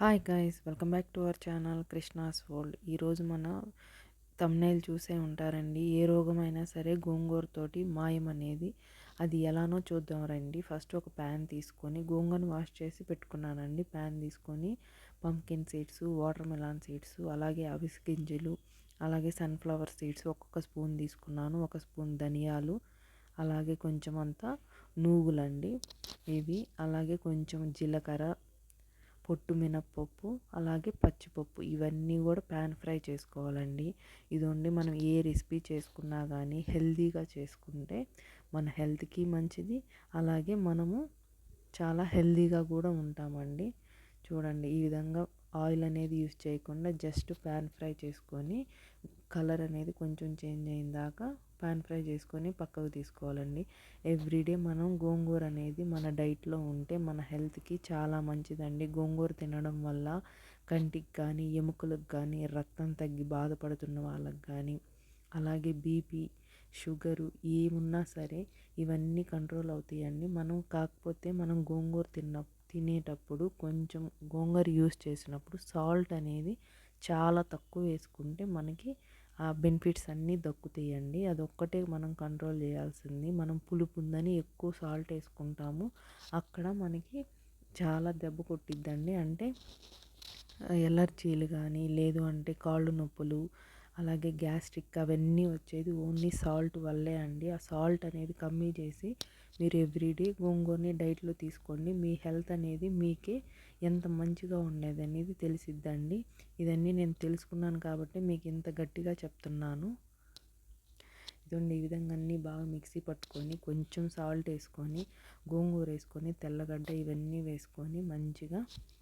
Hi guys welcome back to our channel Krishna's world. ఈరోజు మన thumbnail చూసే ఉంటారండి. ఏ రోగమైనా సరే గోంగూరతోటి మాయం అనేది అది ఎలానో చూద్దాం రండి. ఫస్ట్ ఒక ప్యాన్ తీసుకొని గోంగూరను వాష్ చేసి పెట్టుకున్నానండి. ప్యాన్ తీసుకొని pumpkin seeds watermelon seeds అలాగే అవిస్ గింజలు అలాగే సన్ఫ్లవర్ సీడ్స్ ఒక్కొక్క స్పూన్ తీసుకున్నాను. ఒక స్పూన్ ధనియాలు అలాగే కొంచెం అంతా నూగులండి ఇవి అలాగే కొంచెం జీలకర్ర పొట్టు మినప్పప్పు అలాగే పచ్చిపప్పు. ఇవన్నీ కూడా ప్యాన్ ఫ్రై చేసుకోవాలండి. ఇది ఉండి మనం ఏ రెసిపీ చేసుకున్నా కానీ హెల్తీగా చేసుకుంటే మన హెల్త్కి మంచిది. అలాగే మనము చాలా హెల్తీగా కూడా ఉంటామండి. చూడండి ఈ విధంగా ఆయిల్ అనేది యూస్ చేయకుండా జస్ట్ ప్యాన్ ఫ్రై చేసుకొని కలర్ అనేది కొంచెం చేంజ్ అయిన దాకా పాన్ ఫ్రై చేసుకొని పక్కకు తీసుకోవాలండి. ఎవ్రీడే మనం గోంగూర అనేది మన డైట్లో ఉంటే మన హెల్త్కి చాలా మంచిదండి. గోంగూర తినడం వల్ల కంటికి కానీ ఎముకలకు కానీ రక్తం తగ్గి బాధపడుతున్న వాళ్ళకి కానీ అలాగే బీపీ షుగరు ఏమున్నా సరే ఇవన్నీ కంట్రోల్ అవుతాయండి. మనం కాకపోతే మనం గోంగూర తిన్న తినేటప్పుడు కొంచెం గోంగూర యూస్ చేసినప్పుడు సాల్ట్ అనేది చాలా తక్కువ వేసుకుంటే మనకి ఆ బెనిఫిట్స్ అన్నీ దక్కుతాయండి. అదొక్కటే మనం కంట్రోల్ చేయాల్సింది. మనం పులుపు ఉందని ఎక్కువ సాల్ట్ వేసుకుంటాము. అక్కడ మనకి చాలా దెబ్బ కొట్టిద్దండి. అంటే ఎలర్జీలు కానీ లేదు అంటే కాళ్ళు నొప్పులు అలాగే గ్యాస్ట్రిక్ అవన్నీ వచ్చేది ఓన్లీ సాల్ట్ వల్లే అండి. ఆ సాల్ట్ అనేది కమ్మీ చేసి మీరు ఎవ్రీడే గోంగూరని డైట్లో తీసుకోండి. మీ హెల్త్ అనేది మీకే ఎంత మంచిగా ఉండేది అనేది తెలిసిద్దండి. ఇదన్నీ నేను తెలుసుకున్నాను కాబట్టి మీకు ఇంత గట్టిగా చెప్తున్నాను. ఇదండి ఈ విధంగా అన్నీ బాగా మిక్సీ పట్టుకొని కొంచెం సాల్ట్ వేసుకొని గోంగూర వేసుకొని తెల్లగడ్డ ఇవన్నీ వేసుకొని మంచిగా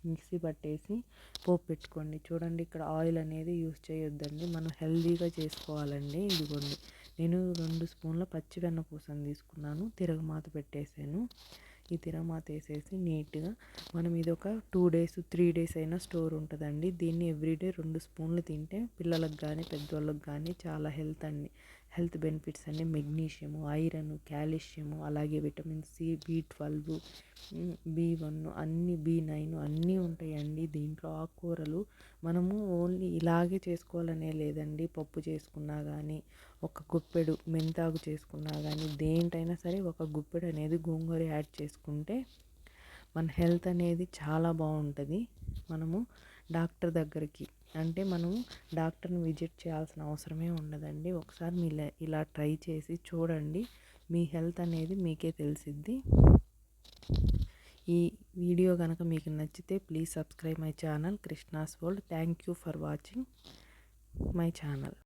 మిక్సీ పట్టేసి పోపు పెట్టుకోండి. చూడండి ఇక్కడ ఆయిల్ అనేది యూస్ చేయొద్దండి. మనం హెల్దీగా చేసుకోవాలండి ఇదిగోండి. నేను రెండు స్పూన్ల పచ్చివెన్న పూసని తీసుకున్నాను. తిరగమాత పెట్టేసాను ఈ తిరమాత వేసేసి నీట్గా మనం ఇది ఒక టూ డేస్ త్రీ డేస్ అయినా స్టోర్ ఉంటుందండి. దీన్ని ఎవ్రీడే రెండు స్పూన్లు తింటే పిల్లలకు కానీ పెద్దవాళ్ళకి కానీ చాలా హెల్త్ అండి. హెల్త్ బెనిఫిట్స్ అంటే మెగ్నీషియము ఐరన్ కాల్షియము అలాగే vitamin C B twelve B one అన్ని బి నైన్ అన్నీ ఉంటాయండి. దీంట్లో ఆకుకూరలు మనము ఓన్లీ ఇలాగే చేసుకోవాలనే లేదండి. పప్పు చేసుకున్నా కానీ ఒక గుప్పెడు మెంతాకు చేసుకున్నా కానీ దేంటైనా సరే ఒక గుప్పెడు అనేది గోంగూర యాడ్ చేసుకుంటే మన హెల్త్ అనేది చాలా బాగుంటుంది. మనము డాక్టర్ దగ్గరికి అంటే మనం డాక్టర్ని విజిట్ చేయాల్సిన అవసరమే ఉండదండి. ఒకసారి మీ ఇలా ట్రై చేసి చూడండి. మీ హెల్త్ అనేది మీకే తెలిసిద్ది. ఈ వీడియో కనుక మీకు నచ్చితే please subscribe my channel Krishna's world. Thank you for watching my channel.